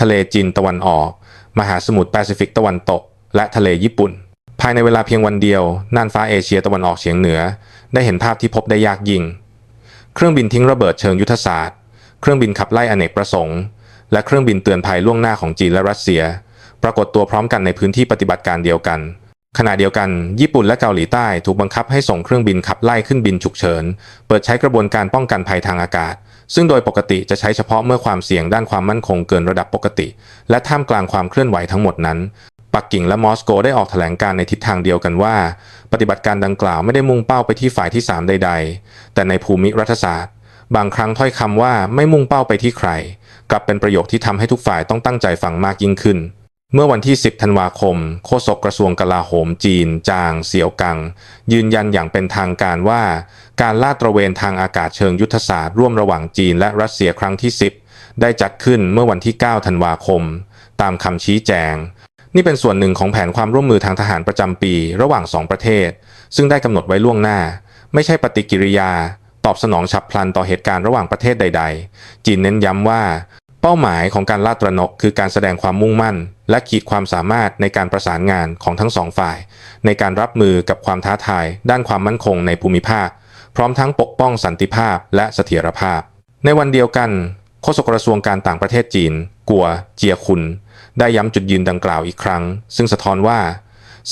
ทะเลจีนตะวันออก มหาสมุทรแปซิฟิกตะวันตก และทะเลญี่ปุ่น ภายในเวลาเพียงวันเดียว น่านฟ้าเอเชียตะวันออกเฉียงเหนือ ได้เห็นภาพที่พบได้ยากยิ่ง เครื่องบินทิ้งระเบิดเชิงยุทธศาสตร์ เครื่องบินขับไล่อเนกประสงค์ และเครื่องบินเตือนภัยล่วงหน้าของจีนและรัสเซีย ปรากฏตัวพร้อมกันในพื้นที่ปฏิบัติการเดียวกันขณะเดียวกัน ญี่ปุ่นและเกาหลีใต้ถูกบังคับให้ส่งเครื่องบินขับไล่ขึ้นบินฉุกเฉิน เปิดใช้กระบวนการป้องกันภัยทางอากาศ ซึ่งโดยปกติจะใช้เฉพาะเมื่อความเสี่ยงด้านความมั่นคงเกินระดับปกติ และท่ามกลางความเคลื่อนไหวทั้งหมดนั้น ปักกิ่งและมอสโกได้ออกแถลงการในทิศทางเดียวกันว่า ปฏิบัติการดังกล่าวไม่ได้มุ่งเป้าไปที่ฝ่ายที่ 3 ใด ๆ แต่ในภูมิรัฐศาสตร์ บางครั้งถ้อยคำว่าไม่มุ่งเป้าไปที่ใคร กลับเป็นประโยคที่ทำให้ทุกฝ่ายต้องตั้งใจฟังมากยิ่งขึ้น เมื่อวันที่ 10 ธันวาคม โฆษกกระทรวงกลาโหมจีน จาง เสี่ยวกัง ยืนยันอย่างเป็นทางการว่า การลาดตระเวนทางอากาศเชิงยุทธศาสตร์ร่วมระหว่างจีนและรัสเซียครั้งที่ 10 ได้จัดขึ้นเมื่อวันที่ 9 ธันวาคม ตามคำชี้แจง นี่เป็นส่วนหนึ่งของแผนความร่วมมือทางทหารประจำปี ระหว่างสองประเทศ ซึ่งได้กำหนดไว้ล่วงหน้า ไม่ใช่ปฏิกิริยา ตอบสนองฉับพลันต่อเหตุการณ์ระหว่างประเทศใด ๆ จีนเน้นย้ำว่า เป้าหมายของการลาดตระหนกคือการแสดงความมุ่งมั่น และขีดความสามารถในการประสานงานของทั้งสองฝ่าย ในการรับมือกับความท้าทาย ด้านความมั่นคงในภูมิภาค พร้อมทั้งปกป้องสันติภาพและเสถียรภาพ ในวันเดียวกันโฆษกกระทรวงการต่างประเทศจีน กัว เจียคุนได้ย้ำจุดยืนดังกล่าวอีกครั้ง ซึ่งสะท้อนว่า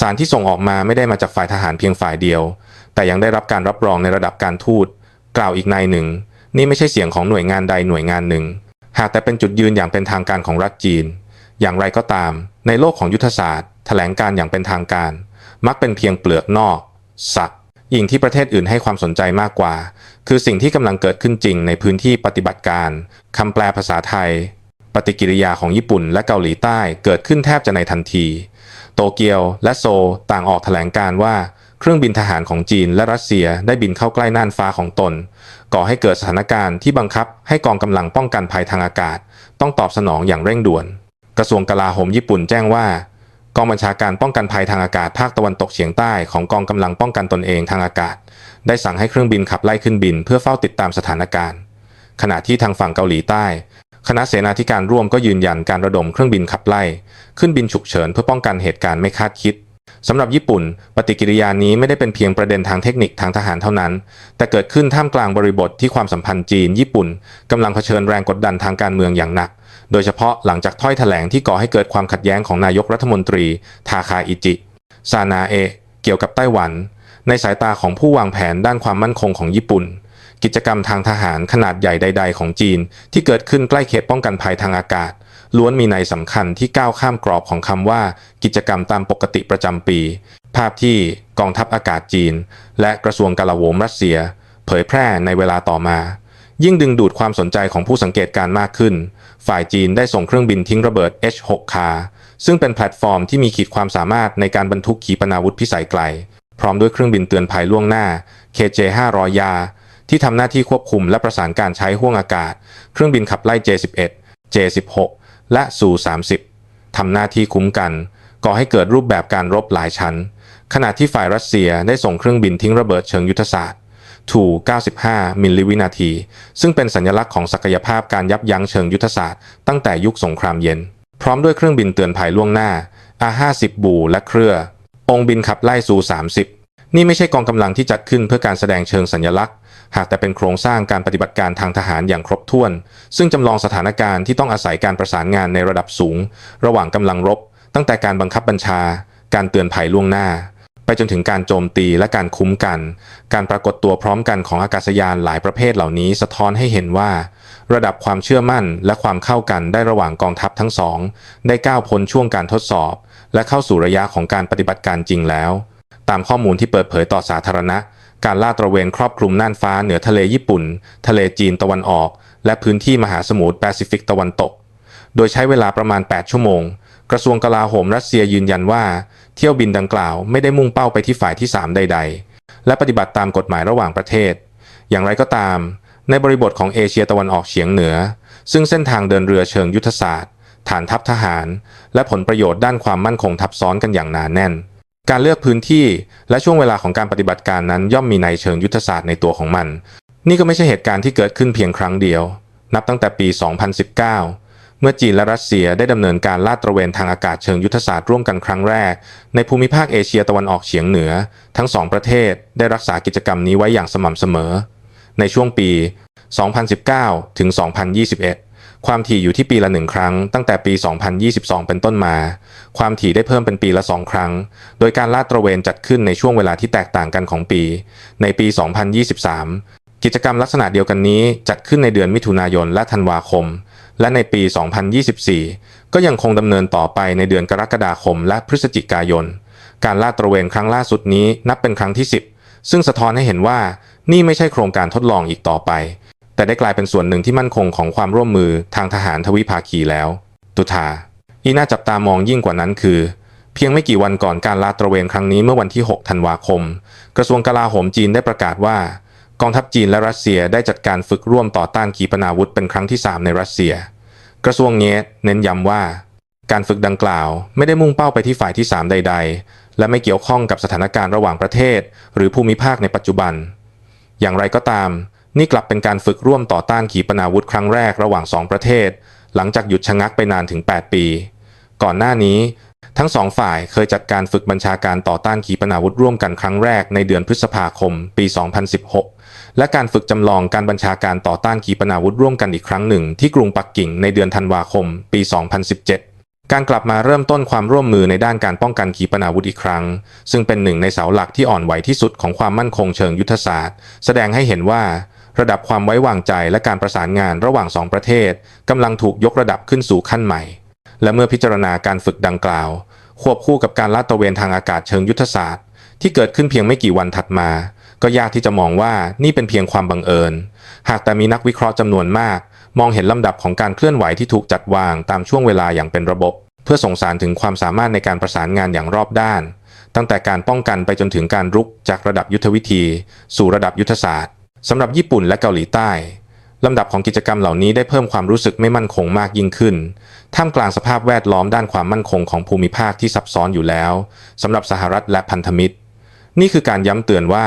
สารที่ส่งออกมาไม่ได้มาจากฝ่ายทหารเพียงฝ่ายเดียว แต่ยังได้รับการรับรองในระดับการทูต กล่าวอีกในหนึ่ง นี่ไม่ใช่เสียงของหน่วยงานใดหน่วยงานหนึ่ง หากแต่เป็นจุดยืนอย่างเป็นทางการของรัฐจีน อย่างไรก็ตาม ในโลกของยุทธศาสตร์แถลงการอย่างเป็นทางการ มักเป็นเพียงเปลือกนอกสักยิ่งที่ประเทศอื่นให้ความสนใจมากกว่า คือสิ่งที่กำลังเกิดขึ้นจริงในพื้นที่ปฏิบัติการคำแปลภาษาไทย ปฏิกิริยาของญี่ปุ่นและเกาหลีใต้เกิดขึ้นแทบจะในทันที โตเกียวและโซลต่างออกแถลงการว่า เครื่องบินทหารของจีนและรัสเซียได้บินเข้าใกล้น่านฟ้าของตน ก่อให้เกิดสถานการณ์ที่บังคับให้กองกำลังป้องกันภัยทางอากาศ ต้องตอบสนองอย่างเร่งด่วน กระทรวงกลาโหมญี่ปุ่นแจ้งว่ากองบัญชาการป้องกันภัยทางอากาศภาคตะวันตกเฉียงใต้ของกองกำลังป้องกันตนเองทางอากาศ ได้สั่งให้เครื่องบินขับไล่ขึ้นบินเพื่อเฝ้าติดตามสถานการณ์ ขณะที่ทางฝั่งเกาหลีใต้ คณะเสนาธิการร่วมก็ยืนยันการระดมเครื่องบินขับไล่ ขึ้นบินฉุกเฉินเพื่อป้องกันเหตุการณ์ไม่คาดคิด สำหรับญี่ปุ่น ปฏิกิริยานี้ไม่ได้เป็นเพียงประเด็นทางเทคนิคทางทหารเท่านั้น แต่เกิดขึ้นท่ามกลางบริบทที่ความสัมพันธ์จีน ญี่ปุ่นกำลังเผชิญแรงกดดันทางการเมืองอย่างหนัก โดยเฉพาะหลังจากถ้อยแถลงที่ก่อให้เกิดความขัดแย้งของนายกรัฐมนตรี ทาคาอิจิซานาเอะเกี่ยวกับไต้หวัน ในสายตาของผู้วางแผนด้านความมั่นคงของญี่ปุ่น กิจกรรมทางทหารขนาดใหญ่ใด ๆ ของจีน ที่เกิดขึ้นใกล้เขตป้องกันภัยทางอากาศ ล้วนมีในยสำคัญที่ก้าวข้ามกรอบของคำว่า กิจกรรมตามปกติประจำปี ภาพที่กองทัพอากาศจีน และกระทรวงกลาโหมรัสเซีย เผยแพร่ในเวลาต่อมา ยิ่งดึงดูดความสนใจของผู้สังเกตการณ์มากขึ้น ฝ่ายจีนได้ส่งเครื่องบินทิ้งระเบิด H6 คาซึ่งเป็นแพลตฟอร์มที่มีขีดความสามารถในการบรรทุกขีปนาวุธพิสัยไกล พร้อมด้วยเครื่องบินเตือนภัยล่วงหน้า KJ500 ยา ที่ทำหน้าที่ควบคุมและประสานการใช้ห่วงอากาศ เครื่องบินขับไล่ J11 J16 และสู30 ทำหน้าที่คุ้มกัน ก่อให้เกิดรูปแบบการรบหลายชั้น ขณะที่ฝ่ายรัสเซียได้ส่งเครื่องบินทิ้งระเบิดเชิงยุทธศาสตร์ถู95 มิลลิวินาที ซึ่งเป็นสัญลักษณ์ของศักยภาพการยับยั้งเชิงยุทธศาสตร์ตั้งแต่ยุคสงครามเย็น พร้อมด้วยเครื่องบินเตือนภัยล่วงหน้า R50 บูและเครือ องค์บินขับไล่ซู 30 นี่ไม่ใช่กองกำลังที่จัดขึ้นเพื่อการแสดงเชิงสัญลักษณ์ หากแต่เป็นโครงสร้างการปฏิบัติการทางทหารอย่างครบถ้วน ซึ่งจำลองสถานการณ์ที่ต้องอาศัยการประสานงานในระดับสูง ระหว่างกำลังรบ ตั้งแต่การบังคับบัญชา การเตือนภัยล่วงหน้า ไปจนถึงการโจมตีและการคุ้มกัน การปรากฏตัวพร้อมกันของอากาศยานหลายประเภทเหล่านี้สะท้อนให้เห็นว่า ระดับความเชื่อมั่นและความเข้ากันได้ระหว่างกองทัพทั้งสอง ได้ก้าวพ้นช่วงการทดสอบ และเข้าสู่ระยะของการปฏิบัติการจริงแล้ว ตามข้อมูลที่เปิดเผยต่อสาธารณะ การลาดตระเวนครอบคลุมน่านฟ้าเหนือทะเลญี่ปุ่น ทะเลจีนตะวันออก และพื้นที่มหาสมุทรแปซิฟิกตะวันตก โดยใช้เวลาประมาณ 8 ชั่วโมง กระทรวงกลาโหมรัสเซียยืนยันว่า เที่ยวบินดังกล่าวไม่ได้มุ่งเป้าไปที่ฝ่ายที่ 3 ใด ๆ และปฏิบัติตามกฎหมายระหว่างประเทศ อย่างไรก็ตาม ในบริบทของเอเชียตะวันออกเฉียงเหนือ ซึ่งเส้นทางเดินเรือเชิงยุทธศาสตร์ ฐานทัพทหาร และผลประโยชน์ด้านความมั่นคงทับซ้อนกันอย่างหนาแน่น การเลือกพื้นที่และช่วงเวลาของการปฏิบัติการนั้นย่อมมีในเชิงยุทธศาสตร์ในตัวของมัน นี่ก็ไม่ใช่เหตุการณ์ที่เกิดขึ้นเพียงครั้งเดียว นับตั้งแต่ปี 2019 เมื่อจีนและรัสเซียได้ดำเนินการลาดตระเวนทางอากาศเชิงยุทธศาสตร์ร่วมกันครั้งแรก ในภูมิภาคเอเชียตะวันออกเฉียงเหนือ ทั้งสองประเทศได้รักษากิจกรรมนี้ไว้อย่างสม่ำเสมอ ในช่วงปี 2019 ถึง 2021 ความถี่อยู่ที่ปีละหนึ่งครั้ง ตั้งแต่ปี 2022 เป็นต้นมา ความถี่ได้เพิ่มเป็นปีละสองครั้ง โดยการลาดตระเวนจัดขึ้นในช่วงเวลาที่แตกต่างกันของปี ในปี 2023 กิจกรรมลักษณะเดียวกันนี้จัดขึ้นในเดือนมิถุนายนและธันวาคม และในปี 2024 ก็ยังคงดำเนินต่อไปในเดือนกรกฎาคมและพฤศจิกายน การลาดตระเวนครั้งล่าสุดนี้นับเป็นครั้งที่ 10 ซึ่งสะท้อนให้เห็นว่านี่ไม่ใช่โครงการทดลองอีกต่อไป แต่ได้กลายเป็นส่วนหนึ่งที่มั่นคงของความร่วมมือทางทหารทวิภาคีแล้ว ตุทาอีน่าจับตามองยิ่งกว่านั้นคือ เพียงไม่กี่วันก่อนการลาดตระเวนครั้งนี้เมื่อวันที่ 6 ธันวาคม กระทรวงกลาโหมจีนได้ประกาศว่า กองทัพจีนและรัสเซียได้จัดการฝึกร่วมต่อต้านขีปนาวุธเป็นครั้งที่ 3 ในรัสเซีย กระทรวงเงตเน้นย้ำว่า การฝึกดังกล่าวไม่ได้มุ่งเป้าไปที่ฝ่ายที่ 3 ใด ๆ และไม่เกี่ยวข้องกับสถานการณ์ระหว่างประเทศ หรือภูมิภาคในปัจจุบัน อย่างไรก็ตาม นี่กลับเป็นการฝึกร่วมต่อต้านขีปนาวุธครั้งแรกระหว่างสองประเทศ หลังจากหยุดชะงักไปนานถึง 8 ปี ก่อนหน้านี้ ทั้งสองฝ่ายเคยจัดการฝึกบัญชาการต่อต้านขีปนาวุธร่วมกันครั้งแรกในเดือนพฤษภาคม ปี 2016 และการฝึกจำลองการบัญชาการต่อต้านขีปนาวุธร่วมกันอีกครั้งหนึ่ง ที่กรุงปักกิ่งในเดือนธันวาคม ปี 2017การกลับมาเริ่มต้นความร่วมมือในด้านการป้องกันขีปนาวุธอีกครั้ง ซึ่งเป็นหนึ่งในเสาหลักที่อ่อนไหวที่สุดของความมั่นคงเชิงยุทธศาสตร์ แสดงให้เห็นว่า ระดับความไว้วางใจและการประสานงานระหว่างสองประเทศกำลังถูกยกระดับขึ้นสู่ขั้นใหม่ และเมื่อพิจารณาการฝึกดังกล่าว ควบคู่กับการลาดตระเวนทางอากาศเชิงยุทธศาสตร์ ที่เกิดขึ้นเพียงไม่กี่วันถัดมา ก็ยากที่จะมองว่านี่เป็นเพียงความบังเอิญ หากแต่มีนักวิเคราะห์จำนวนมาก มองเห็นลำดับของการเคลื่อนไหวที่ถูกจัดวางตามช่วงเวลาอย่างเป็นระบบ เพื่อส่งสารถึงความสามารถในการประสานงานอย่างรอบด้าน ตั้งแต่การป้องกันไปจนถึงการรุกจากระดับยุทธวิธี สู่ระดับยุทธศาสตร์ สำหรับญี่ปุ่นและเกาหลีใต้ลำดับของกิจกรรมเหล่านี้ได้เพิ่มความรู้สึกไม่มั่นคงมากยิ่งขึ้น ท่ามกลางสภาพแวดล้อมด้านความมั่นคงของภูมิภาคที่ซับซ้อนอยู่แล้วสำหรับสหรัฐและพันธมิตร นี่คือการย้ำเตือนว่า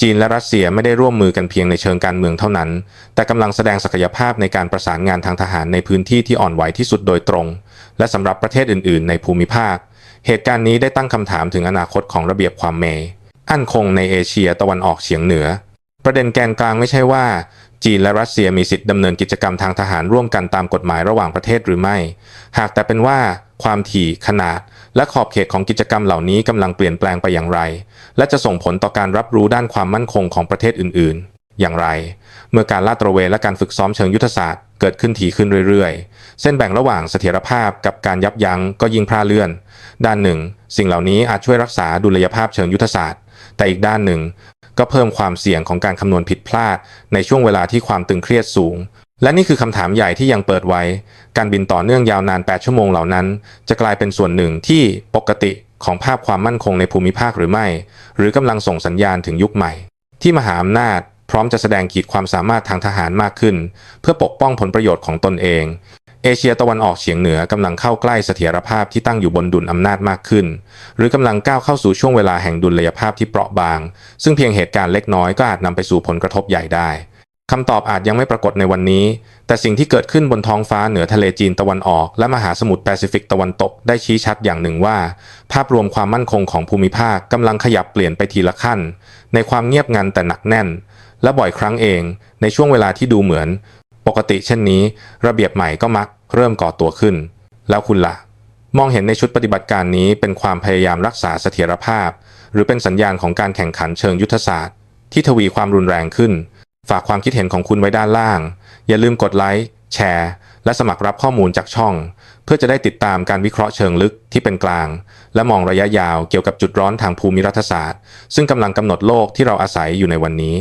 จีนและรัสเซียไม่ได้ร่วมมือกันเพียงในเชิงการเมืองเท่านั้น แต่กำลังแสดงศักยภาพในการประสานงานทางทหารในพื้นที่ที่อ่อนไหวที่สุดโดยตรง และสำหรับประเทศอื่น ๆ ในภูมิภาค เหตุการณ์นี้ได้ตั้งคำถามถึงอนาคตของระเบียบความเม อั้นคงในเอเชียตะวันออกเฉียงเหนือ ประเด็นแกนกลางไม่ใช่ว่า จีนและรัสเซียมีสิทธิ์ดำเนินกิจกรรมทางทหารร่วมกันตามกฎหมายระหว่างประเทศหรือไม่ หากแต่เป็นว่าความถี่ขนาด และขอบเขตของกิจกรรมเหล่านี้กำลังเปลี่ยนแปลงไปอย่างไร และจะส่งผลต่อการรับรู้ด้านความมั่นคงของประเทศอื่น ๆ อย่างไร เมื่อการลาดตระเวนและการฝึกซ้อมเชิงยุทธศาสตร์เกิดขึ้นถี่ขึ้นเรื่อย ๆ เส้นแบ่งระหว่างเสถียรภาพกับการยับยั้งก็ยิ่งพลาเลื่อน ด้านหนึ่ง สิ่งเหล่านี้อาจช่วยรักษาดุลยภาพเชิงยุทธศาสตร์ แต่อีกด้านหนึ่ง ก็เพิ่มความเสี่ยงของการคำนวณผิดพลาด ในช่วงเวลาที่ความตึงเครียดสูง และนี่คือคำถามใหญ่ที่ยังเปิดไว้ การบินต่อเนื่องยาวนาน 8 ชั่วโมงเหล่านั้น จะกลายเป็นส่วนหนึ่งที่ปกติของภาพความมั่นคงในภูมิภาคหรือไม่ หรือกำลังส่งสัญญาณถึงยุคใหม่ ที่มหาอำนาจพร้อมจะแสดงขีดความสามารถทางทหารมากขึ้น เพื่อปกป้องผลประโยชน์ของตนเอง เอเชียตะวันออกเฉียงเหนือกำลังเข้าใกล้เสถียรภาพที่ตั้งอยู่บนดุลอำนาจมากขึ้น หรือกำลังก้าวเข้าสู่ช่วงเวลาแห่งดุลยภาพที่เปราะบาง ซึ่งเพียงเหตุการณ์เล็กน้อยก็อาจนำไปสู่ผลกระทบใหญ่ได้คำตอบอาจยังไม่ปรากฏในวันนี้ แต่สิ่งที่เกิดขึ้นบนท้องฟ้าเหนือทะเลจีนตะวันออก และมหาสมุทรแปซิฟิกตะวันตกได้ชี้ชัดอย่างหนึ่งว่า ภาพรวมความมั่นคงของภูมิภาคกำลังขยับเปลี่ยนไปทีละขั้น ในความเงียบงันแต่หนักแน่น และบ่อยครั้งเอง ในช่วงเวลาที่ดูเหมือน ปกติเช่นนี้ ระเบียบใหม่ก็มักเริ่มก่อตัวขึ้น แล้วคุณล่ะ มองเห็นในชุดปฏิบัติการนี้เป็นความพยายามรักษาเสถียรภาพ หรือเป็นสัญญาณของการแข่งขันเชิงยุทธศาสตร์ ที่ทวีความรุนแรงขึ้น ฝากความคิดเห็นของคุณไว้ด้านล่าง อย่าลืมกดไลค์แชร์และสมัครรับข้อมูลจากช่อง เพื่อจะได้ติดตามการวิเคราะห์เชิงลึกที่เป็นกลาง และมองระยะยาวเกี่ยวกับจุดร้อนทางภูมิรัฐศาสตร์ ซึ่งกำลังกำหนดโลกที่เราอาศัยอยู่ในวันนี้